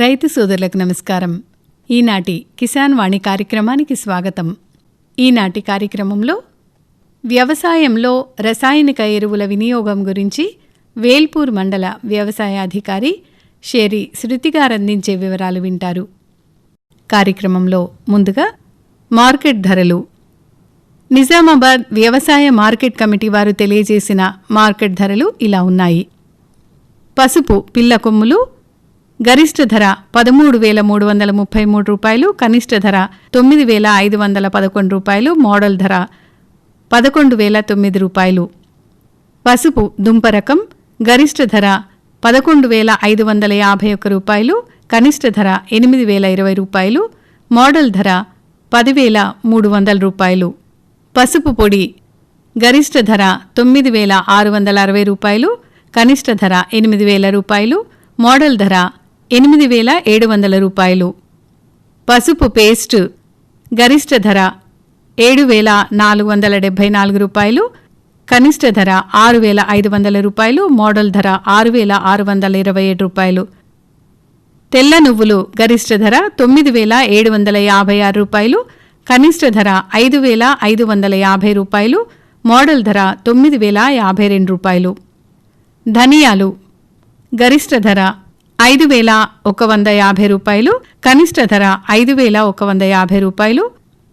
రైతు సోదరులకు నమస్కారం. ఈనాటి కిసాన్ వాణి కార్యక్రమానికి స్వాగతం. ఈనాటి కార్యక్రమంలో వ్యవసాయంలో రసాయనిక ఎరువుల వినియోగం గురించి వేల్పూర్ మండల వ్యవసాయ అధికారి షేరి శృతిగారందించే వివరాలు వింటారు. కార్యక్రమంలో ముందుగా మార్కెట్ ధరలు. నిజామాబాద్ వ్యవసాయ మార్కెట్ కమిటీ వారు తెలియజేసిన మార్కెట్ ధరలు ఇలా ఉన్నాయి. పసుపు పిల్ల కొమ్ములు గరిష్ట ధర పదమూడు వేల మూడు వందల ముప్పై మూడు రూపాయలు కనిష్ట ధర తొమ్మిది వేల ఐదు వందల పదకొండు రూపాయలు మోడల్ ధర పదకొండు వేల తొమ్మిది రూపాయలు. పసుపు దుంప రకం గరిష్ట ధర పదకొండు వేల ఐదు వందల యాభై ఒక్క రూపాయలు కనిష్ట ధర ఎనిమిది వేల ఇరవై రూపాయలు మోడల్ ధర పదివేల మూడు వందల రూపాయలు. పసుపు పొడి గరిష్ట ధర తొమ్మిది వేల ఆరు వందల అరవై రూపాయలు కనిష్ట ధర ఎనిమిది వేల రూపాయలు మోడల్ ధర ఎనిమిది వేల ఏడు వందల రూపాయలు. పసుపు పేస్ట్ గరిష్ట ధర ఏడు వేల నాలుగు వందల డెబ్బై నాలుగు రూపాయలు. కనిష్ట ధర ఆరు వేల ఐదు వందల రూపాయలు. మోడల్ ధర ఆరు వేల ఆరు వందల ఇరవై ఏడు రూపాయలు. తెల్ల నువ్వులు గరిష్ట ధర తొమ్మిది వేల ఏడు వందల యాభై ఆరు రూపాయలు. కనిష్ట ధర ఐదు వేల ఐదు వందల యాభై రూపాయలు. మోడల్ ధర తొమ్మిది వేల యాభై రెండు రూపాయలు. ధనియాలు గరిష్ట ధర ఐదు వేల ఒక వంద యాభై రూపాయలు కనిష్ట ధర ఐదు వేల ఒక వంద యాభై రూపాయలు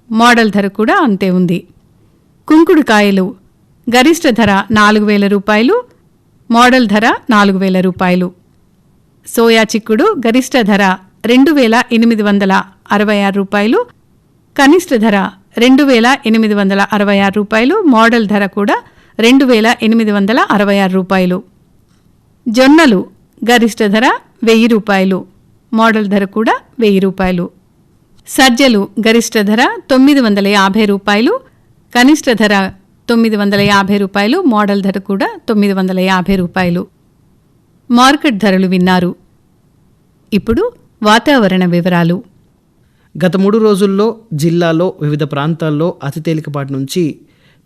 మోడల్ ధర కూడా అంతే ఉంది. కుంకుడుకాయలు గరిష్ట ధర నాలుగు వేల రూపాయలు మోడల్ ధర నాలుగు వేల రూపాయలు. సోయా చిక్కుడు గరిష్ట ధర రెండు వేల ఎనిమిది వందల అరవై ఆరు రూపాయలు కనిష్ట ధర రెండు వేల ఎనిమిది వందల అరవై ఆరు రూపాయలు మోడల్ ధర కూడా రెండు వేల ఎనిమిది వందల అరవై ఆరు రూపాయలు. జొన్నలు గరిష్ట ధర వెయ్యి రూపాయలు. మోడల్ ధర కూడా వెయ్యి రూపాయలు. సజ్జలు గరిష్ట ధర తొమ్మిది వందల యాభై రూపాయలు. కనిష్ట ధర తొమ్మిది వందల యాభై రూపాయలు. మోడల్ ధర కూడా తొమ్మిది వందల యాభై రూపాయలు. మార్కెట్ ధరలు విన్నారు. ఇప్పుడు వాతావరణ వివరాలు. గత మూడు రోజుల్లో జిల్లాలో వివిధ ప్రాంతాల్లో అతి తేలికపాటి నుంచి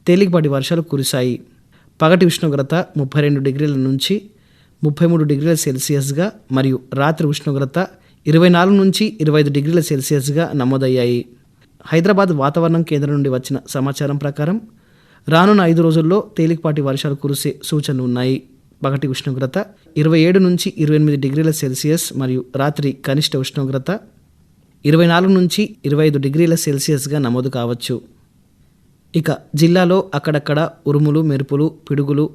తేలికపాటి వర్షాలు కురిశాయి. పగటి ఉష్ణోగ్రత ముప్పై రెండు డిగ్రీల నుంచి ముప్పై మూడు డిగ్రీల సెల్సియస్గా మరియు రాత్రి ఉష్ణోగ్రత ఇరవై నాలుగు నుంచి ఇరవై ఐదు డిగ్రీల సెల్సియస్గా నమోదయ్యాయి. హైదరాబాద్ వాతావరణం కేంద్రం నుండి వచ్చిన సమాచారం ప్రకారం రానున్న ఐదు రోజుల్లో తేలికపాటి వర్షాలు కురిసే సూచనలు ఉన్నాయి. పగటి ఉష్ణోగ్రత ఇరవై ఏడు నుంచి ఇరవై ఎనిమిది డిగ్రీల సెల్సియస్ మరియు రాత్రి కనిష్ట ఉష్ణోగ్రత ఇరవై నాలుగు నుంచి ఇరవై ఐదు డిగ్రీల సెల్సియస్గా నమోదు కావచ్చు. ఇక జిల్లాలో అక్కడక్కడ ఉరుములు మెరుపులు పిడుగులు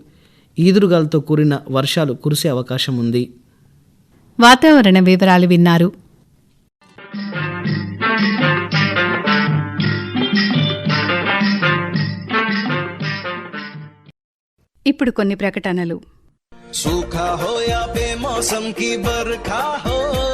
ఈదురుగాలతో కూడిన వర్షాలు కురిసే అవకాశం ఉంది. వాతావరణ వివరాలు విన్నారు. ఇప్పుడు కొన్ని ప్రకటనలు. సూఖా బే మౌసం బర్ఖా హో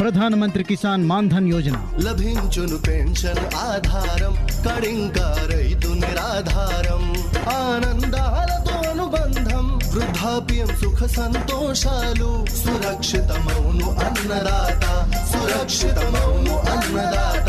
ప్రధానమంత్రి కిసాన్ మాన్ధన్ యోజన లభించును పెన్షన్ ఆధారం కడింకా రైతు నిరాధారం ఆనందాలతో అనుబంధం వృద్ధాప్యం సుఖ సంతోషాలు సురక్షితమౌను అన్నదాత సురక్షితమౌను అన్నదాత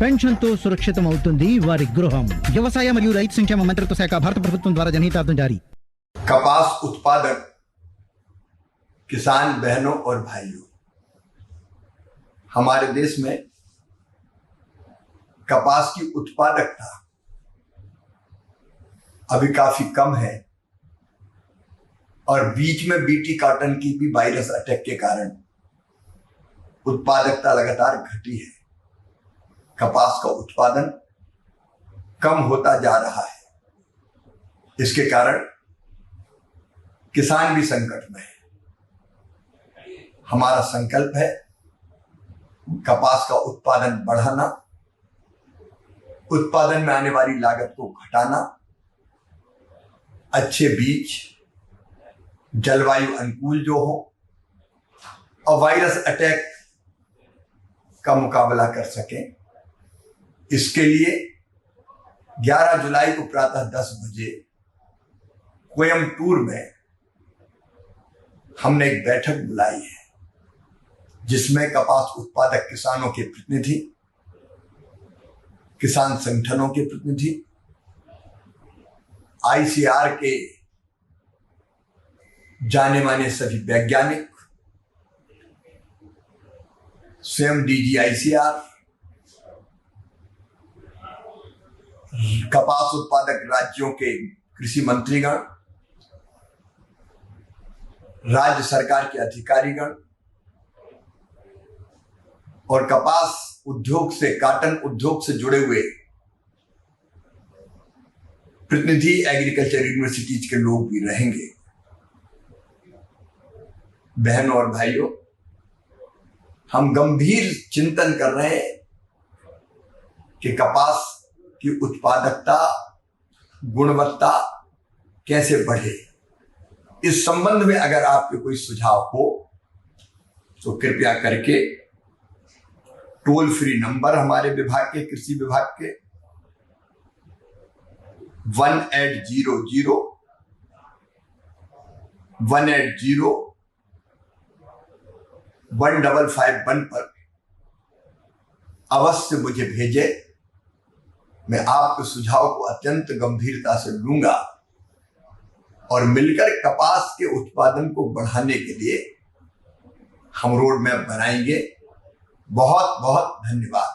పెన్షన్ తో సురక్షితం అవుతుంది వారి గృహం వ్యవసాయ మరియు రైతు సంక్షేమ మంత్రిత్వ శాఖ భారత ప్రభుత్వం ద్వారా జనహితార్థం జారీ कपास उत्पादक किसान बहनों और भाइयों हमारे देश में कपास की उत्पादकता अभी काफी कम है और बीच में बीटी कॉटन की भी वायरस अटैक के कारण उत्पादकता लगातार घटी है कपास का उत्पादन कम होता जा रहा है। इसके कारण किसान भी संकट में है। हमारा संकल्प है कपास का उत्पादन बढ़ाना, उत्पादन में आने वाली लागत को घटाना, अच्छे बीज, जलवायु अनुकूल जो हो, और वायरस अटैक का मुकाबला कर सकें। इसके लिए 11 जुलाई को प्रातः 10 बजे कोयमटूर में हमने एक बैठक बुलाई है, जिसमें कपास उत्पादक किसानों के प्रतिनिधि, किसान संगठनों के प्रतिनिधि, आईसीआर के जाने माने सभी वैज्ञानिक, स्वयं डीजीआईसीआर कपास उत्पादक राज्यों के कृषि मंत्रीगण, राज्य सरकार के अधिकारीगण और कपास उद्योग से काटन उद्योग से जुड़े हुए प्रतिनिधि एग्रीकल्चर यूनिवर्सिटीज के लोग भी रहेंगे। बहनों और भाइयों, हम गंभीर चिंतन कर रहे हैं कि कपास की उत्पादकता, गुणवत्ता कैसे बढ़े? इस संबंध में अगर आपके कोई सुझाव हो तो कृपया करके टोल फ्री नंबर हमारे विभाग के, कृषि विभाग के one eight zero zero one eight zero one double five one पर अवश्य मुझे भेजे। मैं आपके सुझाव को अत्यंत गंभीरता से लूंगा और मिलकर कपास के उत्पादन को बढ़ाने के लिए हम रोड मैप बनाएंगे बहुत बहुत धन्यवाद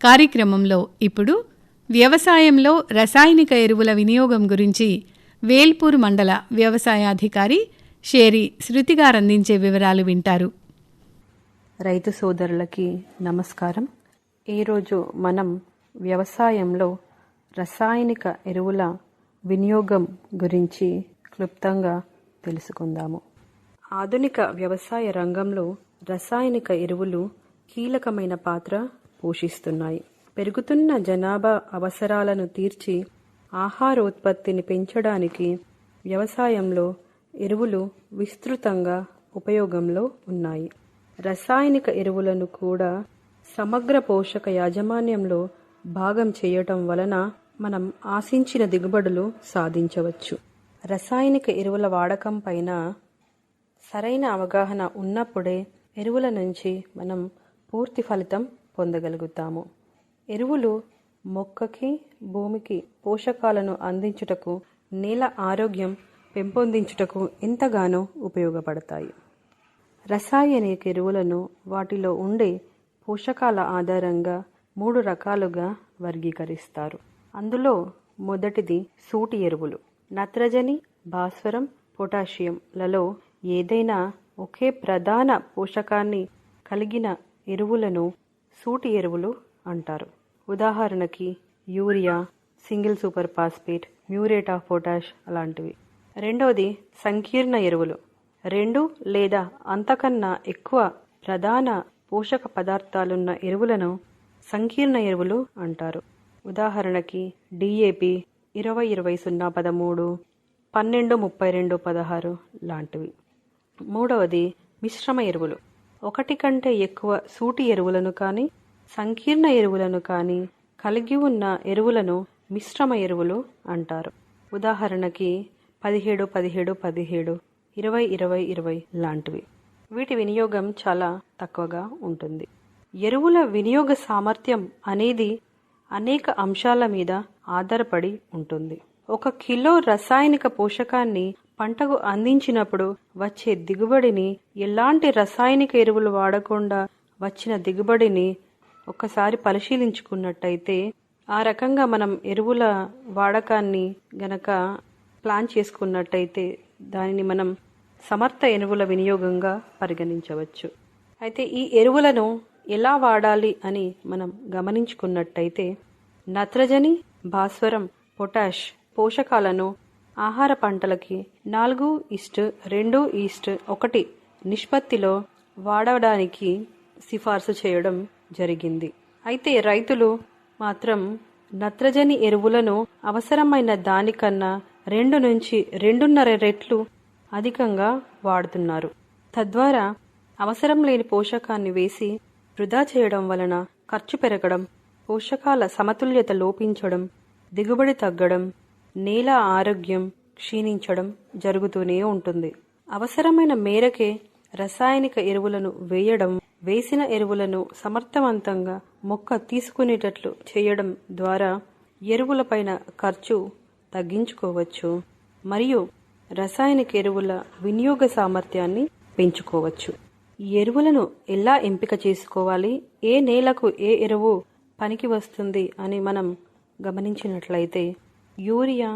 కార్యక్రమంలో ఇప్పుడు వ్యవసాయంలో రసాయనిక ఎరువుల వినియోగం గురించి వేల్పూర్ మండల వ్యవసాయాధికారి షేరి శృతిగారందించే వివరాలు వింటారు. రైతు సోదరులకి నమస్కారం. ఈరోజు మనం వ్యవసాయంలో రసాయనిక ఎరువుల వినియోగం గురించి క్లుప్తంగా తెలుసుకుందాము. ఆధునిక వ్యవసాయ రంగంలో రసాయనిక ఎరువులు కీలకమైన పాత్ర పోషిస్తున్నాయి. పెరుగుతున్న జనాభా అవసరాలను తీర్చి ఆహారోత్పత్తిని పెంచడానికి వ్యవసాయంలో ఎరువులు విస్తృతంగా ఉపయోగంలో ఉన్నాయి. రసాయనిక ఎరువులను కూడా సమగ్ర పోషక యాజమాన్యంలో భాగం చేయటం వలన మనం ఆశించిన దిగుబడులు సాధించవచ్చు. రసాయనిక ఎరువుల వాడకం పైన సరైన అవగాహన ఉన్నప్పుడే ఎరువుల నుంచి మనం పూర్తి ఫలితం పొందగలుగుతాము. ఎరువులు మొక్కకి భూమికి పోషకాలను అందించుటకు నేల ఆరోగ్యం పెంపొందించుటకు ఎంతగానో ఉపయోగపడతాయి. రసాయనిక ఎరువులను వాటిలో ఉండే పోషకాల ఆధారంగా మూడు రకాలుగా వర్గీకరిస్తారు. అందులో మొదటిది సూటి ఎరువులు. నత్రజని భాస్వరం పొటాషియంలలో ఏదైనా ఒకే ప్రధాన పోషకాన్ని కలిగిన ఎరువులను సూటి ఎరువులు అంటారు. ఉదాహరణకి urea single super phosphate muriate of potash అలాంటివి. రెండవది సంకీర్ణ ఎరువులు. రెండు లేదా అంతకన్నా ఎక్కువ ప్రధాన పోషక పదార్థాలున్న ఎరువులను సంకీర్ణ ఎరువులు అంటారు. ఉదాహరణకి డిఏపి ఇరవై ఇరవై సున్నా పదమూడు పన్నెండు ముప్పై రెండు పదహారు లాంటివి. మూడవది మిశ్రమ ఎరువులు. ఒకటి కంటే ఎక్కువ సూటి ఎరువులను కానీ సంకీర్ణ ఎరువులను కానీ కలిగి ఉన్న ఎరువులను మిశ్రమ ఎరువులు అంటారు. ఉదాహరణకి పదిహేడు పదిహేడు పదిహేడు ఇరవై ఇరవై ఇరవై లాంటివి. వీటి వినియోగం చాలా తక్కువగా ఉంటుంది. ఎరువుల వినియోగ సామర్థ్యం అనేది అనేక అంశాల మీద ఆధారపడి ఉంటుంది. ఒక కిలో రసాయనిక పోషకాన్ని పంటకు అందించినప్పుడు వచ్చే దిగుబడిని ఎలాంటి రసాయనిక ఎరువులు వాడకుండా వచ్చిన దిగుబడిని ఒక్కసారి పరిశీలించుకున్నట్టయితే ఆ రకంగా మనం ఎరువుల వాడకాన్ని గనక ప్లాన్ చేసుకున్నట్టయితే దానిని మనం సమర్థ ఎరువుల వినియోగంగా పరిగణించవచ్చు. అయితే ఈ ఎరువులను ఎలా వాడాలి అని మనం గమనించుకున్నట్టయితే నత్రజని భాస్వరం పొటాష్ పోషకాలను ఆహార పంటలకి నాలుగు ఈస్ట్ రెండు ఈస్ట్ ఒకటి నిష్పత్తిలో వాడడానికి సిఫార్సు చేయడం జరిగింది. అయితే రైతులు మాత్రం నత్రజని ఎరువులను అవసరమైన దానికన్నా రెండు నుంచి రెండున్నర రెట్లు అధికంగా వాడుతున్నారు. తద్వారా అవసరం లేని పోషకాన్ని వేసి వృధా చేయడం వలన ఖర్చు పెరగడం పోషకాల సమతుల్యత లోపించడం దిగుబడి తగ్గడం నేల ఆరోగ్యం క్షీణించడం జరుగుతూనే ఉంటుంది. అవసరమైన మేరకే రసాయనిక ఎరువులను వేయడం వేసిన ఎరువులను సమర్థవంతంగా మొక్క తీసుకునేటట్లు చేయడం ద్వారా ఎరువులపైన ఖర్చు తగ్గించుకోవచ్చు మరియు రసాయనిక ఎరువుల వినియోగ సామర్థ్యాన్ని పెంచుకోవచ్చు. ఈ ఎరువులను ఎలా ఎంపిక చేసుకోవాలి? ఏ నేలకు ఏ ఎరువు పనికి వస్తుంది అని మనం గమనించినట్లయితే urea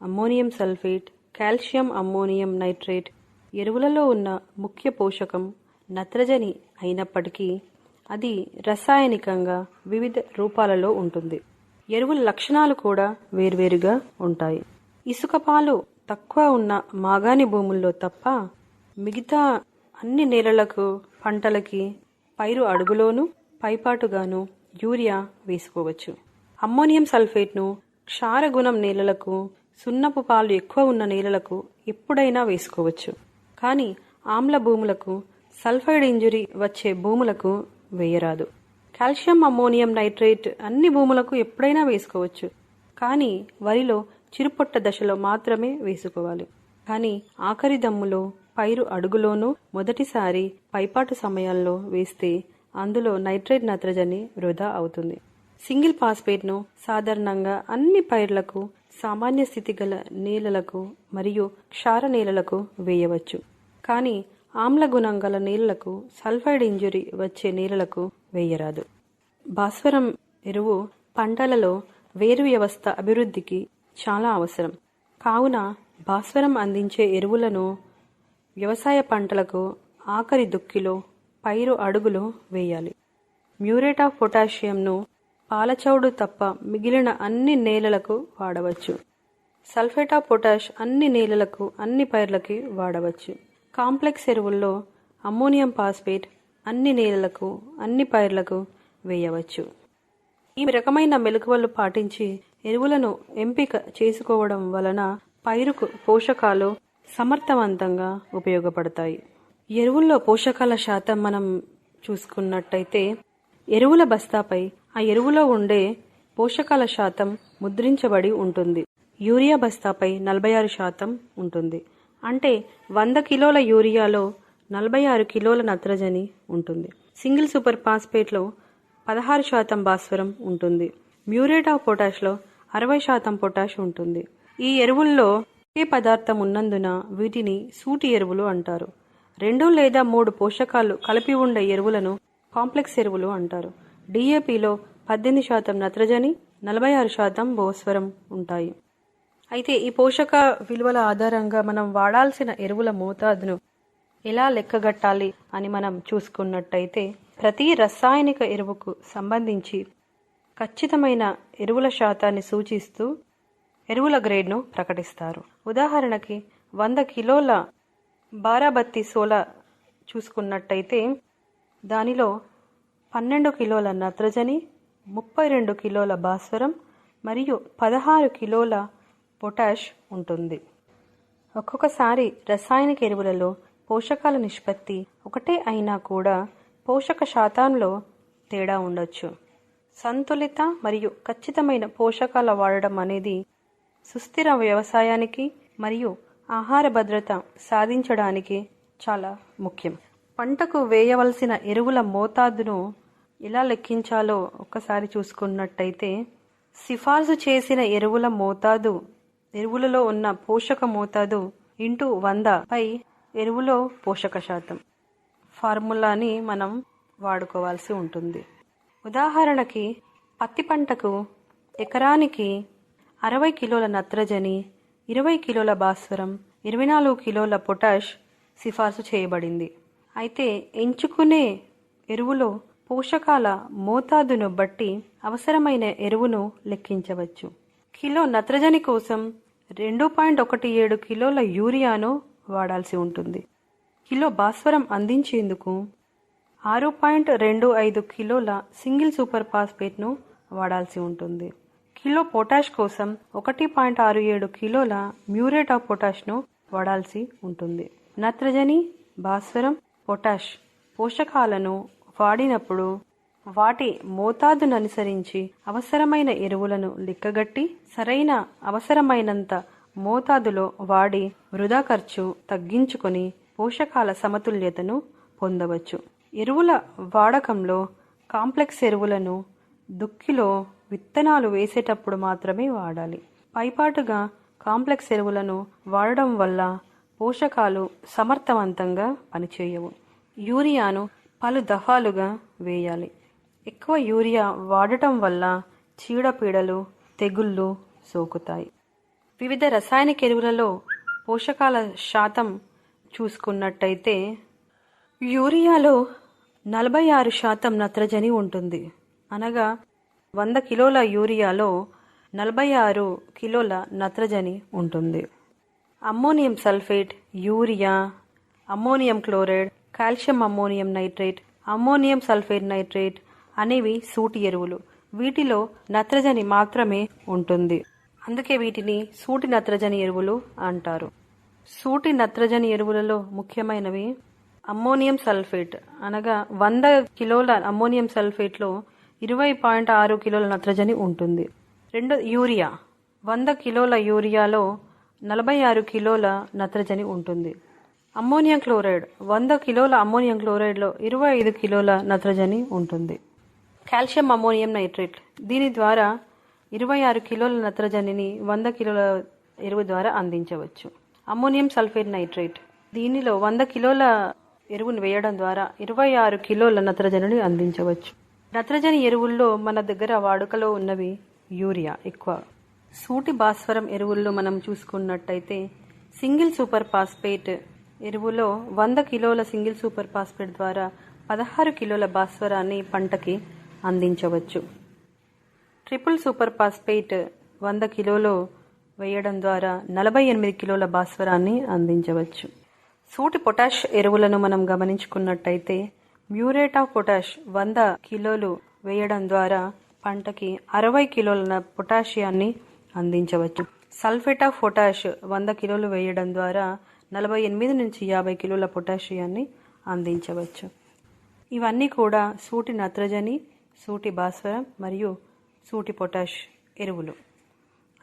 ammonium sulphate calcium ammonium nitrate ఎరువులలో ఉన్న ముఖ్య పోషకం నత్రజని అయినప్పటికీ అది రసాయనికంగా వివిధ రూపాలలో ఉంటుంది. ఎరువుల లక్షణాలు కూడా వేర్వేరుగా ఉంటాయి. ఇసుక పాలు తక్కువ ఉన్న మాగాణి భూముల్లో తప్ప మిగతా అన్ని నేలలకు పంటలకి పైరు అడుగులోను పైపాటుగాను యూరియా వేసుకోవచ్చు. అమ్మోనియం సల్ఫేట్ను క్షారగుణం నేలలకు సున్నపు పాలు ఎక్కువ ఉన్న నేలలకు ఎప్పుడైనా వేసుకోవచ్చు. కానీ ఆమ్ల భూములకు సల్ఫైడ్ ఇంజురీ వచ్చే భూములకు వేయరాదు. కాల్షియం అమ్మోనియం నైట్రేట్ అన్ని భూములకు ఎప్పుడైనా వేసుకోవచ్చు. కానీ వరిలో చిరుపొట్ట దశలో మాత్రమే వేసుకోవాలి. కానీ ఆఖరి దమ్ములో పైరు అడుగులోనూ మొదటిసారి పైపాటు సమయాల్లో వేస్తే అందులో నైట్రేట్ నత్రజని వృధా అవుతుంది. సింగిల్ ఫాస్ఫేట్ను సాధారణంగా అన్ని పైర్లకు సామాన్య స్థితి గల నేలలకు మరియు క్షార నేలలకు వేయవచ్చు. కానీ ఆమ్ల గుణం గల నేలలకు సల్ఫైడ్ ఇంజురీ వచ్చే నేలలకు వేయరాదు. భాస్వరం ఎరువు పంటలలో వేరు వ్యవస్థ అభివృద్ధికి చాలా అవసరం. కావున భాస్వరం అందించే ఎరువులను వ్యవసాయ పంటలకు ఆఖరి దుక్కిలో పైరు అడుగులో వేయాలి. మ్యూరేట్ ఆఫ్ పొటాషియంను పాలచౌడు తప్ప మిగిలిన అన్ని నేలలకు వాడవచ్చు. సల్ఫేట్ ఆఫ్ పొటాష్ అన్ని నేలలకు అన్ని పైర్లకి వాడవచ్చు. కాంప్లెక్స్ ఎరువుల్లో అమ్మోనియం ఫాస్ఫేట్ అన్ని నేలలకు అన్ని పైర్లకు వేయవచ్చు. ఈ రకమైన మెలకువలు పాటించి ఎరువులను ఎంపిక చేసుకోవడం వలన పైరుకు పోషకాలు సమర్థవంతంగా ఉపయోగపడతాయి. ఎరువుల్లో పోషకాల శాతం మనం చూసుకున్నట్టయితే ఎరువుల బస్తాపై ఆ ఎరువులో ఉండే పోషకాల శాతం ముద్రించబడి ఉంటుంది. యూరియా బస్తాపై నలభై ఆరు శాతం ఉంటుంది. అంటే వంద కిలోల యూరియాలో నలభై ఆరు కిలోల నత్రజని ఉంటుంది. సింగిల్ సూపర్ ఫాస్ఫేట్లో పదహారు శాతం భాస్వరం ఉంటుంది. మ్యూరేట్ ఆఫ్ పొటాష్లో అరవై శాతం పొటాష్ ఉంటుంది. ఈ ఎరువుల్లో ఒకే పదార్థం ఉన్నందున వీటిని సూటి ఎరువులు అంటారు. రెండు లేదా మూడు పోషకాలు కలిపి ఉండే ఎరువులను కాంప్లెక్స్ ఎరువులు అంటారు. డిఏపిలో పద్దెనిమిది శాతం నత్రజని నలభై ఆరు శాతం భోస్వరం ఉంటాయి. అయితే ఈ పోషక విలువల ఆధారంగా మనం వాడాల్సిన ఎరువుల మోతాదును ఎలా లెక్కగట్టాలి అని మనం చూసుకున్నట్టయితే ప్రతి రసాయనిక ఎరువుకు సంబంధించి ఖచ్చితమైన ఎరువుల శాతాన్ని సూచిస్తూ ఎరువుల గ్రేడ్ను ప్రకటిస్తారు. ఉదాహరణకి వంద కిలోల బారాబత్తి సోలా చూసుకున్నట్టయితే దానిలో పన్నెండు కిలోల నత్రజని ముప్పై రెండు కిలోల భాస్వరం మరియు పదహారు కిలోల పొటాష్ ఉంటుంది. ఒక్కొక్కసారి రసాయనిక ఎరువులలో పోషకాల నిష్పత్తి ఒకటే అయినా కూడా పోషక శాతంలో తేడా ఉండొచ్చు. సంతులిత మరియు ఖచ్చితమైన పోషకాల వాడడం అనేది సుస్థిర వ్యవసాయానికి మరియు ఆహార భద్రత సాధించడానికి చాలా ముఖ్యం. పంటకు వేయవలసిన ఎరువుల మోతాదును ఎలా లెక్కించాలో ఒక్కసారి చూసుకున్నట్టయితే సిఫార్సు చేసిన ఎరువుల మోతాదు ఎరువులలో ఉన్న పోషక మోతాదు ఇంటూ వంద పై ఎరువులో పోషక శాతం ఫార్ములాని మనం వాడుకోవాల్సి ఉంటుంది. ఉదాహరణకి పత్తి పంటకు ఎకరానికి అరవై కిలోల నత్రజని ఇరవై కిలోల భాస్వరం ఇరవై నాలుగు కిలోల పొటాష్ సిఫార్సు చేయబడింది. అయితే ఎంచుకునే ఎరువులో పోషకాల మోతాదును బట్టి అవసరమైన ఎరువును లెక్కించవచ్చు. కిలో నత్రజని కోసం రెండు పాయింట్ ఒకటి ఏడు కిలోల యూరియాను వాడాల్సి ఉంటుంది. కిలో భాస్వరం అందించేందుకు ఆరు పాయింట్ రెండు ఐదు కిలోల సింగిల్ సూపర్ ఫాస్ఫేట్ను వాడాల్సి ఉంటుంది. కిలో పొటాష్ కోసం ఒకటి పాయింట్ ఆరు ఏడు కిలోల మ్యూరేట్ ఆఫ్ పొటాష్ను వాడాల్సి ఉంటుంది. నత్రజని భాస్వరం పొటాష్ పోషకాలను వాడినప్పుడు వాటి మోతాదును అనుసరించి అవసరమైన ఎరువులను లెక్కగట్టి సరైన అవసరమైనంత మోతాదులో వాడి వృధా ఖర్చు తగ్గించుకొని పోషకాల సమతుల్యతను పొందవచ్చు. ఎరువుల వాడకంలో కాంప్లెక్స్ ఎరువులను దుక్కిలో విత్తనాలు వేసేటప్పుడు మాత్రమే వాడాలి. పైపాటుగా కాంప్లెక్స్ ఎరువులను వాడడం వల్ల పోషకాలు సమర్థవంతంగా పనిచేయవు. యూరియాను పలు దఫాలుగా వేయాలి. ఎక్కువ యూరియా వాడటం వల్ల చీడపీడలు తెగుళ్ళు సోకుతాయి. వివిధ రసాయనిక ఎరువులలో పోషకాల శాతం చూసుకున్నట్టయితే యూరియాలో నలభై ఆరు శాతం నత్రజని ఉంటుంది. అనగా వంద కిలోల యూరియాలో నలభై ఆరు కిలోల నత్రజని ఉంటుంది. Ammonium sulphate urea ammonium chloride calcium ammonium nitrate ammonium sulphate nitrate అనేవి సూటి ఎరువులు. వీటిలో నత్రజని మాత్రమే ఉంటుంది. అందుకే వీటిని సూటి నత్రజని ఎరువులు అంటారు. సూటి నత్రజని ఎరువులలో ముఖ్యమైనవి అమ్మోనియం సల్ఫేట్ అనగా వంద కిలోల అమ్మోనియం సల్ఫేట్లో ఇరవై పాయింట్ ఆరు కిలోల నత్రజని ఉంటుంది. రెండు యూరియా. వంద కిలోల యూరియాలో నలభై ఆరు కిలోల నత్రజని ఉంటుంది. Ammonium chloride. వంద కిలోల అమ్మోనియం క్లోరైడ్లో ఇరవై ఐదు కిలోల నత్రజని ఉంటుంది. Calcium ammonium nitrate. దీని ద్వారా ఇరవై ఆరు కిలోల నత్రజనిని వంద కిలోల ఎరువు ద్వారా అందించవచ్చు. Ammonium sulphate nitrate. దీనిలో వంద కిలోల ఎరువును వేయడం ద్వారా ఇరవై ఆరు కిలోల నత్రజనిని అందించవచ్చు. నత్రజని ఎరువుల్లో మన దగ్గర వాడుకలో ఉన్నవి యూరియా ఎక్కువ. సూటి భాస్వరం ఎరువుల్లో మనం చూసుకున్నట్టయితే సింగిల్ సూపర్ ఫాస్ఫేట్ ఎరువులో వంద కిలోల సింగిల్ సూపర్ ఫాస్ఫేట్ ద్వారా పదహారు కిలోల భాస్వరాన్ని పంటకి అందించవచ్చు. ట్రిపుల్ సూపర్ ఫాస్ఫేట్ వంద కిలోలు వేయడం ద్వారా నలభై ఎనిమిది కిలోల భాస్వరాన్ని అందించవచ్చు. సూటి పొటాష్ ఎరువులను మనం గమనించుకున్నట్టయితే మ్యూరేట్ ఆఫ్ పొటాష్ వంద కిలోలు వేయడం ద్వారా పంటకి అరవై కిలోల పొటాషియాన్ని అందించవచ్చు. సల్ఫేట్ ఆఫ్ పొటాష్ వంద కిలోలు వేయడం ద్వారా నలభై ఎనిమిది నుంచి యాభై కిలోల పొటాషియాన్ని అందించవచ్చు. ఇవన్నీ కూడా సూటి నత్రజని సూటి భాస్వరం మరియు సూటి పొటాష్ ఎరువులు.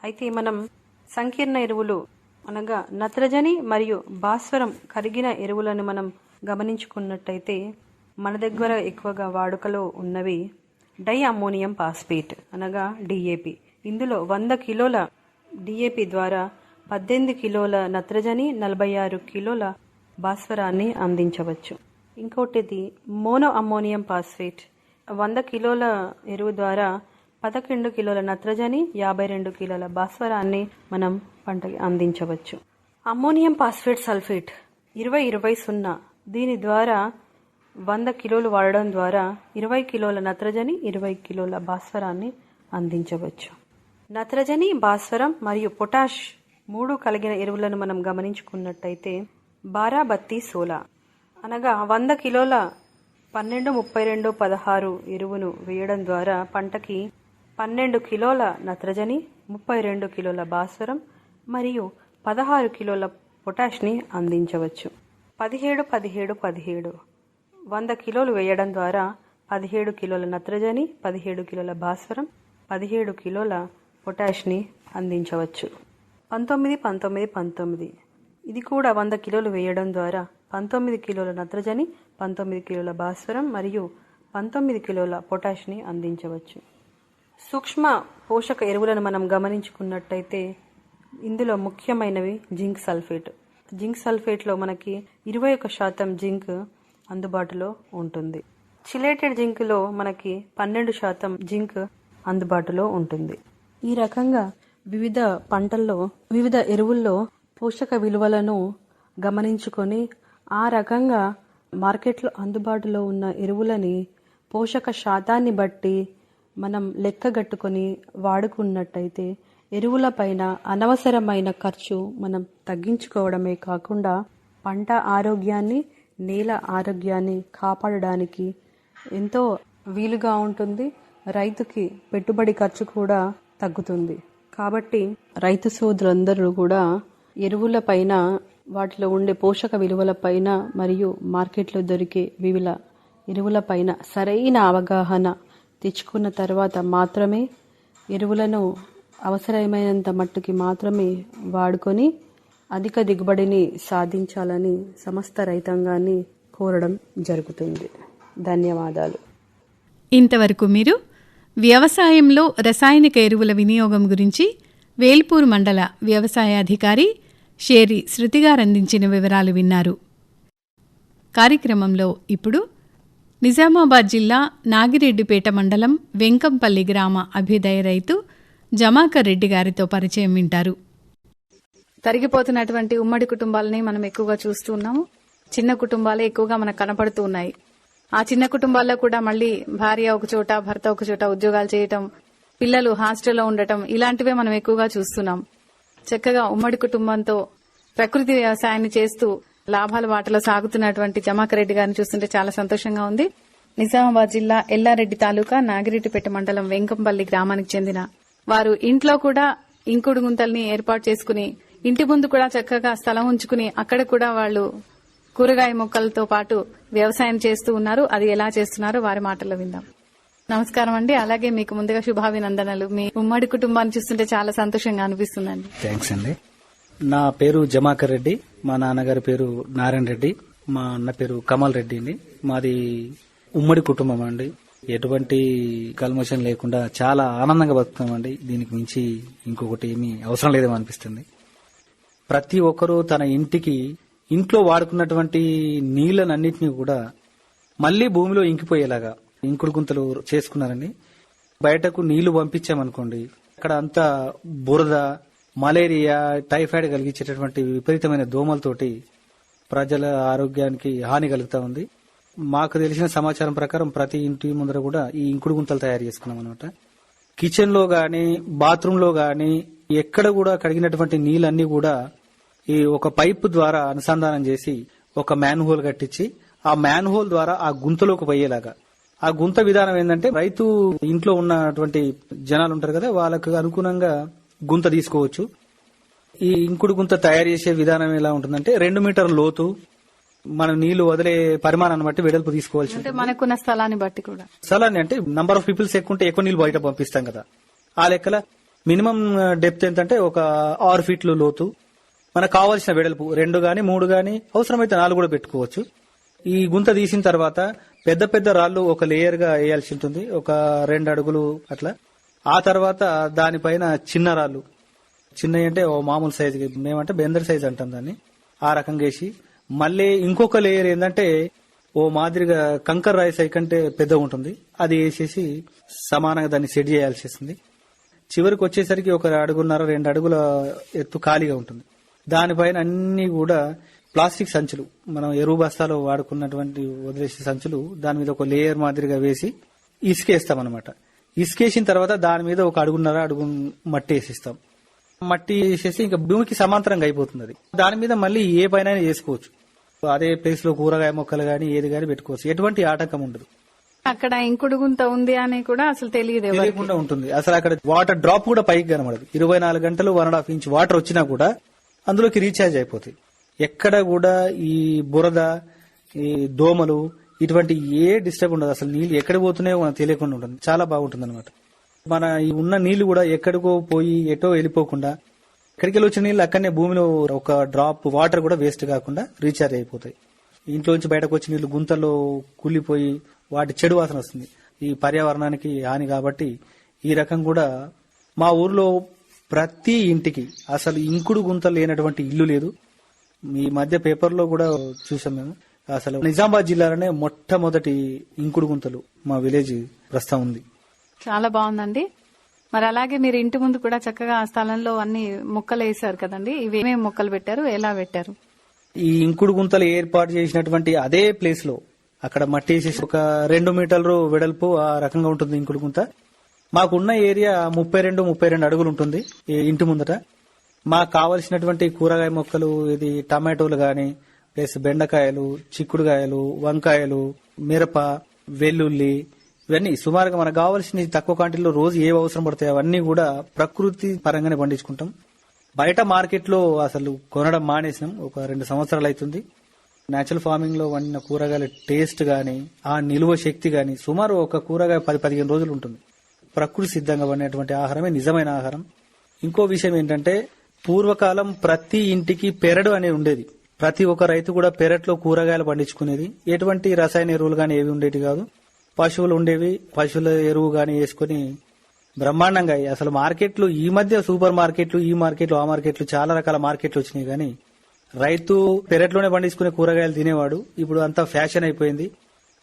అయితే మనం సంకీర్ణ ఎరువులు అనగా నత్రజని మరియు భాస్వరం కరిగిన ఎరువులను మనం గమనించుకున్నట్టయితే మన దగ్గర ఎక్కువగా వాడుకలో ఉన్నవి డై అమ్మోనియం పాస్పేట్ అనగా డిఏపి ఇందులో వంద కిలోల డిఏపి ద్వారా పద్దెనిమిది కిలోల నత్రజని నలభై ఆరు కిలోల భాస్వరాన్ని అందించవచ్చు. ఇంకోటిది మోనో అమ్మోనియం పాస్ఫేట్ వంద కిలోల ఎరువు ద్వారా పదకొండు కిలోల నత్రజని యాభై రెండు కిలోల భాస్వరాన్ని మనం పంటకి అందించవచ్చు. అమ్మోనియం పాస్ఫేట్ సల్ఫేట్ ఇరవై ఇరవై సున్నా. దీని ద్వారా వంద కిలోలు వాడడం ద్వారా ఇరవై కిలోల నత్రజని ఇరవై కిలోల భాస్వరాన్ని అందించవచ్చు. నత్రజని భాస్వరం మరియు పొటాష్ మూడు కలిగిన ఎరువులను మనం గమనించుకున్నట్టయితే బారాబత్తి సోలా. అనగా వంద కిలోల పన్నెండు ముప్పై రెండు పదహారు ఎరువును వేయడం ద్వారా పంటకి పన్నెండు కిలోల నత్రజని ముప్పై రెండు కిలోల భాస్వరం మరియు పదహారు కిలోల పొటాష్ని అందించవచ్చు. పదిహేడు పదిహేడు పదిహేడు. వంద కిలోలు వేయడం ద్వారా పదిహేడు కిలోల నత్రజని పదిహేడు కిలోల భాస్వరం పదిహేడు కిలోల పొటాష్ని అందించవచ్చు. పంతొమ్మిది పంతొమ్మిది పంతొమ్మిది. ఇది కూడా వంద కిలోలు వేయడం ద్వారా పంతొమ్మిది కిలోల నత్రజని పంతొమ్మిది కిలోల భాస్వరం మరియు పంతొమ్మిది కిలోల పొటాష్ని అందించవచ్చు. సూక్ష్మ పోషక ఎరువులను మనం గమనించుకున్నట్టయితే ఇందులో ముఖ్యమైనవి జింక్ సల్ఫేట్. జింక్ సల్ఫేట్లో మనకి ఇరవై ఒక శాతం జింక్ అందుబాటులో ఉంటుంది. చిలేటెడ్ జింక్లో మనకి పన్నెండు శాతం జింక్ అందుబాటులో ఉంటుంది. ఈ రకంగా వివిధ పంటల్లో వివిధ ఎరువుల్లో పోషక విలువలను గమనించుకొని ఆ రకంగా మార్కెట్లో అందుబాటులో ఉన్న ఎరువులని పోషక శాతాన్ని బట్టి మనం లెక్కగట్టుకొని వాడుకున్నట్టయితే ఎరువులపైన అనవసరమైన ఖర్చు మనం తగ్గించుకోవడమే కాకుండా పంట ఆరోగ్యాన్ని నేల ఆరోగ్యాన్ని కాపాడడానికి ఎంతో వీలుగా ఉంటుంది. రైతుకి పెట్టుబడి ఖర్చు కూడా తగ్గుతుంది. కాబట్టి రైతు సోదరులందరూ కూడా ఎరువుల పైన వాటిలో ఉండే పోషక విలువల పైన మరియు మార్కెట్లో దొరికే వివిధ ఎరువుల పైన సరైన అవగాహన తెచ్చుకున్న తర్వాత మాత్రమే ఎరువులను అవసరమైనంత మట్టుకి మాత్రమే వాడుకొని అధిక దిగుబడిని సాధించాలని సమస్త రైతాంగాన్ని కోరడం జరుగుతుంది. ధన్యవాదాలు. ఇంతవరకు మీరు వ్యవసాయంలో రసాయనిక ఎరువుల వినియోగం గురించి వేల్పూర్ మండల వ్యవసాయ అధికారి షేరి శృతిగారందించిన వివరాలు విన్నారు. కార్యక్రమంలో ఇప్పుడు నిజామాబాద్ జిల్లా నాగిరెడ్డిపేట మండలం వెంకంపల్లి గ్రామ అభ్యుదయ రైతు జమాకర్ రెడ్డి గారితో పరిచయం వింటారు. తరిగిపోతున్నటువంటి ఉమ్మడి కుటుంబాలని మనం ఎక్కువగా చూస్తూ ఉన్నాము. చిన్న కుటుంబాలే ఎక్కువగా మనకు కనపడుతూ ఉన్నాయి. ఆ చిన్న కుటుంబాల్లో కూడా మళ్ళీ భార్య ఒక చోట భర్త ఒక చోట ఉద్యోగాలు చేయటం పిల్లలు హాస్టల్లో ఉండటం ఇలాంటివే మనం ఎక్కువగా చూస్తున్నాం. చక్కగా ఉమ్మడి కుటుంబంతో ప్రకృతి వ్యవసాయాన్ని చేస్తూ లాభాల వాటలో సాగుతున్నటువంటి జమాకర్ రెడ్డి గారిని చూస్తుంటే చాలా సంతోషంగా ఉంది. నిజామాబాద్ జిల్లా ఎల్లారెడ్డి తాలూకా నాగిరెడ్డిపేట మండలం వెంకంపల్లి గ్రామానికి చెందిన వారు ఇంట్లో కూడా ఇంకుడు గుంతల్ని ఏర్పాటు చేసుకుని ఇంటి ముందు కూడా చక్కగా స్థలం ఉంచుకుని అక్కడ కూడా వాళ్ళు కూరగాయ మొక్కలతో పాటు వ్యవసాయం చేస్తూ ఉన్నారు. అది ఎలా చేస్తున్నారో వారి మాటల్లో విందాం. నమస్కారం అండి. అలాగే మీకు ముందుగా శుభాభినందనలు. మీ ఉమ్మడి కుటుంబాన్ని చూస్తుంటే చాలా సంతోషంగా అనిపిస్తుందండి. థ్యాంక్స్ అండి. నా పేరు జమాకర్ రెడ్డి. మా నాన్నగారి పేరు నారాయణ రెడ్డి మా అన్న పేరు కమల్ రెడ్డి అండి. మాది ఉమ్మడి కుటుంబం అండి. ఎటువంటి కల్మషం లేకుండా చాలా ఆనందంగా బతుకుతామండి దీనికి మించి ఇంకొకటి ఏమీ అవసరం లేదేమో అనిపిస్తుంది. ప్రతి ఒక్కరూ తన ఇంటికి ఇంట్లో వాడుకున్నటువంటి నీళ్ళనన్నింటినీ కూడా మళ్ళీ భూమిలో ఇంకిపోయేలాగా ఇంకుడు గుంతలు చేసుకున్నారండి. బయటకు నీళ్ళు పంపించామనుకోండి అక్కడ అంతా బురద మలేరియా టైఫాయిడ్ కలిగించేటటువంటి విపరీతమైన దోమలతోటి ప్రజల ఆరోగ్యానికి హాని కలుగుతా ఉంది. మాకు తెలిసిన సమాచారం ప్రకారం ప్రతి ఇంటి ముందర కూడా ఈ ఇంకుడు గుంతలు తయారు చేసుకున్నాం అనమాట కిచెన్లో గాని బాత్రూమ్లో గాని ఎక్కడ కూడా కడిగినటువంటి నీళ్ళన్నీ కూడా ఈ ఒక పైపు ద్వారా అనుసంధానం చేసి ఒక మ్యాన్ హోల్ కట్టించి ఆ మ్యాన్ హోల్ ద్వారా ఆ గుంతలోకి పోయేలాగా. ఆ గుంత విధానం ఏంటంటే రైతు ఇంట్లో ఉన్నటువంటి జనాలు ఉంటారు కదా వాళ్ళకు అనుగుణంగా గుంత తీసుకోవచ్చు. ఈ ఇంకుడు గుంత తయారు చేసే విధానం ఎలా ఉంటుందంటే రెండు మీటర్ల లోతు మనం నీళ్ళు వదిలే పరిమాణాన్ని బట్టి వెడల్పు తీసుకోవాల్సి అంటే మనకున్న స్థలాన్ని బట్టి కూడా. స్థలాన్ని అంటే నంబర్ ఆఫ్ పీపుల్స్ ఎక్కువ ఉంటే ఎక్కువ నీళ్ళు బయట పంపిస్తాం కదా. ఆ లెక్కల మినిమం డెప్త్ ఎంతంటే ఒక ఆరు ఫీట్లు లోతు. మనకు కావాల్సిన వెడల్పు రెండు గాని మూడు గాని అవసరమైతే నాలుగు కూడా పెట్టుకోవచ్చు. ఈ గుంత తీసిన తర్వాత పెద్ద పెద్ద రాళ్ళు ఒక లేయర్గా వేయాల్సి ఉంటుంది. ఒక రెండు అడుగులు అట్లా. ఆ తర్వాత దానిపైన చిన్న చిన్నవి అంటే ఓ మామూలు సైజు మేమంటే బెందర్ సైజ్ అంటాం దాన్ని. ఆ రకంగా వేసి మళ్ళీ ఇంకొక లేయర్ ఏంటంటే ఓ మాదిరిగా కంకర్ రాయి సై కంటే పెద్దగా ఉంటుంది. అది వేసేసి సమానంగా దాన్ని సెట్ చేయాల్సి వస్తుంది. చివరికి వచ్చేసరికి ఒక అడుగున్నర రెండు అడుగుల ఎత్తు ఖాళీగా ఉంటుంది. దానిపైన అన్ని కూడా ప్లాస్టిక్ సంచులు. మనం ఎరువు బస్తాలో వాడుకున్నటువంటి వదిలేసే సంచులు దాని మీద ఒక లేయర్ మాదిరిగా వేసి ఇసుకేస్తాం అనమాట ఇసుకేసిన తర్వాత దాని మీద ఒక అడుగున్నర అడుగు మట్టి వేసిస్తాం. మట్టి వేసేసి ఇంకా భూమికి సమాంతరంగా అయిపోతుంది అది దాని మీద మళ్ళీ ఏ పైన చేసుకోవచ్చు అదే ప్లేస్లో కూరగాయ మొక్కలు గానీ ఏది గానీ పెట్టుకోవచ్చు. ఎటువంటి ఆటంకం ఉండదు. అక్కడ ఇంకుడు గుంత ఉంది అని కూడా అసలు తెలియదు తెలియకుండా ఉంటుంది. అసలు అక్కడ వాటర్ డ్రాప్ కూడా పైకి కనబడదు. ఇరవై నాలుగు గంటలు one and half inch water వచ్చినా కూడా అందులోకి రీఛార్జ్ అయిపోతాయి. ఎక్కడ కూడా ఈ బురద ఈ దోమలు ఇటువంటి ఏ డిస్టర్బ్ ఉండదు. అసలు నీళ్ళు ఎక్కడ పోతున్నాయో మనకు తెలియకుండా ఉంటుంది. చాలా బాగుంటుంది అనమాట మన ఉన్న నీళ్ళు కూడా ఎక్కడికో పోయి ఎటో వెళ్ళిపోకుండా ఎక్కడికి వెళ్ళి వచ్చిన నీళ్ళు అక్కడనే భూమిలో ఒక డ్రాప్ వాటర్ కూడా వేస్ట్ కాకుండా రీఛార్జ్ అయిపోతాయి. ఇంట్లోంచి బయటకు వచ్చి నీళ్ళు గుంతల్లో కూలిపోయి వాటి చెడు వాసన వస్తుంది. ఈ పర్యావరణానికి హాని కాబట్టి ఈ రకం కూడా మా ఊర్లో ప్రతి ఇంటికి అసలు ఇంకుడు గుంతలు లేనటువంటి ఇల్లు లేదు. ఈ మధ్య పేపర్లో కూడా చూసాం మేము. అసలు నిజామాబాద్ జిల్లాలోనే మొట్టమొదటి ఇంకుడు గుంతలు మా విలేజ్ ప్రస్తుతం ఉంది. చాలా బాగుందండి. మరి అలాగే మీరు ఇంటి ముందు కూడా చక్కగా ఆ స్థలంలో అన్ని మొక్కలు వేశారు కదండి. ఇవి ఏమేమి మొక్కలు పెట్టారు? ఎలా పెట్టారు? ఈ ఇంకుడు గుంతలు ఏర్పాటు చేసినటువంటి అదే ప్లేస్లో అక్కడ మట్టి వేసేసి ఒక రెండు మీటర్లు వెడల్పు ఆ రకంగా ఉంటుంది ఇంకుడు గుంత. మాకున్న ఏరియా ముప్పై రెండు ముప్పై రెండు అడుగులు ఉంటుంది ఇంటి ముందట. మాకు కావలసినటువంటి కూరగాయ మొక్కలు ఇది టమాటోలు గాని ప్లస్ బెండకాయలు చిక్కుడుకాయలు వంకాయలు మిరప వెల్లుల్లి ఇవన్నీ సుమారుగా మనకు కావాల్సిన తక్కువ క్వాంటిటీలో రోజు ఏ అవసరం పడతాయి అవన్నీ కూడా ప్రకృతి పరంగానే పండించుకుంటాం. బయట మార్కెట్లో అసలు కొనడం మానేసినాం. ఒక రెండు సంవత్సరాలు అవుతుంది. న్యాచురల్ ఫార్మింగ్లో వండిన కూరగాయల టేస్ట్ గాని ఆ నిలువ శక్తి గాని సుమారు ఒక కూరగాయ పది పదిహేను రోజులు ఉంటుంది. ప్రకృతి సిద్ధంగా వండినటువంటి ఆహారమే నిజమైన ఆహారం. ఇంకో విషయం ఏంటంటే పూర్వకాలం ప్రతి ఇంటికి పెరడు అనేది ఉండేది. ప్రతి ఒక్క రైతు కూడా పెరట్లో కూరగాయలు పండించుకునేది. ఎటువంటి రసాయన ఎరువులు కానీ ఏవి ఉండేవి కాదు. పశువులు ఉండేవి పశువుల ఎరువు కానీ వేసుకుని బ్రహ్మాండంగా అసలు మార్కెట్లు ఈ మధ్య సూపర్ మార్కెట్లు ఈ మార్కెట్లు ఆ మార్కెట్లు చాలా రకాల మార్కెట్లు వచ్చినాయి కానీ రైతు పెరట్లోనే పండించుకునే కూరగాయలు తినేవాడు. ఇప్పుడు అంతా ఫ్యాషన్ అయిపోయింది.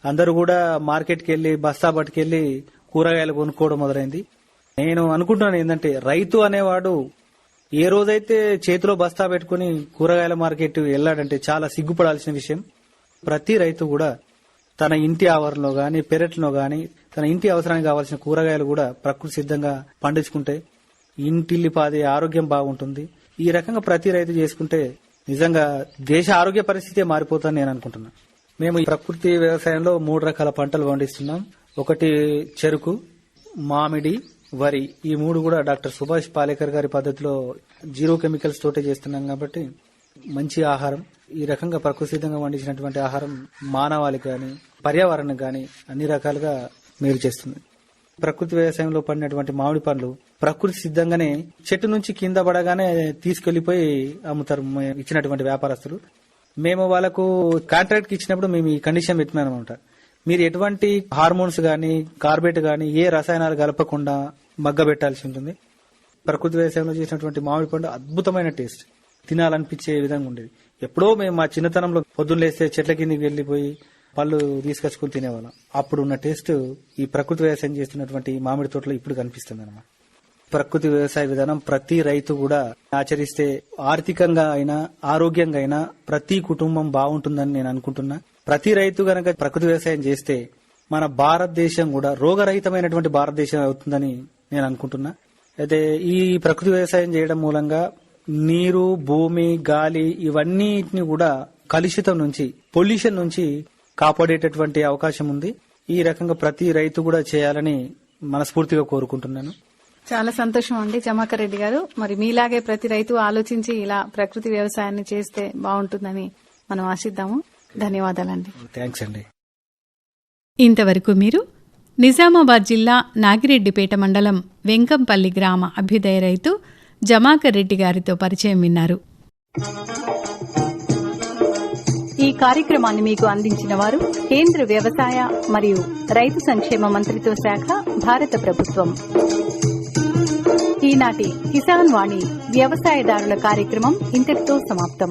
అందరూ కూడా మార్కెట్కి వెళ్ళి బస్తా పట్టుకెళ్ళి కూరగాయలు కొనుక్కోవడం మొదలైంది. నేను అనుకుంటున్నాను ఏంటంటే రైతు అనేవాడు ఏ రోజైతే చేతిలో బస్తా పెట్టుకుని కూరగాయల మార్కెట్ వెళ్ళాడంటే చాలా సిగ్గుపడాల్సిన విషయం. ప్రతి రైతు కూడా తన ఇంటి ఆవరణలో గాని పెరట్లో గాని తన ఇంటి అవసరానికి కావాల్సిన కూరగాయలు కూడా ప్రకృతి సిద్ధంగా పండించుకుంటే ఇంటిల్లి పాదే ఆరోగ్యం బాగుంటుంది. ఈ రకంగా ప్రతి రైతు చేసుకుంటే నిజంగా దేశ ఆరోగ్య పరిస్థితి మారిపోతుందని నేను అనుకుంటున్నా. మేము ఈ ప్రకృతి వ్యవసాయంలో మూడు రకాల పంటలు పండిస్తున్నాం. ఒకటి చెరుకు మామిడి వరి ఈ మూడు కూడా డాక్టర్ సుభాష్ పాలేకర్ గారి పద్ధతిలో జీరో కెమికల్స్ తోటే చేస్తున్నాం కాబట్టి మంచి ఆహారం. ఈ రకంగా ప్రకృతి సిద్ధంగా ఆహారం మానవాళికి కానీ పర్యావరణం కానీ అన్ని రకాలుగా మేలు చేస్తుంది. ప్రకృతి వ్యవసాయంలో పడినటువంటి మామిడి పండ్లు ప్రకృతి సిద్ధంగానే చెట్టు నుంచి కింద పడగానే తీసుకెళ్ళిపోయి అమ్ముతారు ఇచ్చినటువంటి వ్యాపారస్తులు. మేము వాళ్ళకు కాంట్రాక్ట్ ఇచ్చినప్పుడు మేము ఈ కండిషన్ పెట్టినాం అనమాట మీరు ఎటువంటి హార్మోన్స్ గాని కార్బేట్ గాని ఏ రసాయనాలు కలపకుండా మగ్గ పెట్టాల్సి ఉంటుంది? ప్రకృతి వ్యవసాయంలో చేసినటువంటి మామిడి పండు అద్భుతమైన టేస్ట్. తినాలనిపించే విధంగా ఉండేది. ఎప్పుడో మేము మా చిన్నతనంలో పొద్దున్న లేస్తే చెట్ల కిందకి వెళ్ళిపోయి పళ్ళు తీసుకొచ్చుకుని తినేవాళ్ళం. అప్పుడు ఉన్న టేస్ట్ ఈ ప్రకృతి వ్యవసాయం చేస్తున్నటువంటి మామిడి తోటలో ఇప్పుడు కనిపిస్తుంది అనమాట ప్రకృతి వ్యవసాయ విధానం ప్రతి రైతు కూడా ఆచరిస్తే ఆర్థికంగా అయినా ఆరోగ్యంగా అయినా ప్రతి కుటుంబం బాగుంటుందని నేను అనుకుంటున్నా. ప్రతి రైతు గనక ప్రకృతి వ్యవసాయం చేస్తే మన భారతదేశం కూడా రోగరహితమైనటువంటి భారతదేశం అవుతుందని నేను అనుకుంటున్నా. అయితే ఈ ప్రకృతి వ్యవసాయం చేయడం మూలంగా నీరు భూమి గాలి ఇవన్నిటిని కూడా కలుషితం నుంచి పొల్యూషన్ నుంచి కాపాడేటటువంటి అవకాశం ఉంది. ఈ రకంగా ప్రతి రైతు కూడా చేయాలని మనస్ఫూర్తిగా కోరుకుంటున్నాను. చాలా సంతోషం అండి జమాకర్ రెడ్డి గారు. మరి మీలాగే ప్రతి రైతు ఆలోచించి ఇలా ప్రకృతి వ్యవసాయాన్ని చేస్తే బాగుంటుందని మనం ఆశిద్దాము. ధన్యవాదాలండి. థ్యాంక్స్ అండి. ఇంతవరకు మీరు నిజామాబాద్ జిల్లా నాగిరెడ్డిపేట మండలం వెంకంపల్లి గ్రామ అభ్యుదయ రైతు జమాకర్ రెడ్డి గారితో పరిచయం విన్నారు. ఈ కార్యక్రమాన్ని మీకు అందించిన వారు కేంద్ర వ్యవసాయ మరియు రైతు సంక్షేమ మంత్రిత్వ శాఖ భారత ప్రభుత్వం. ఈనాటి కిసాన్ వాణి వ్యవసాయదారుల కార్యక్రమం ఇంతటితో సమాప్తం.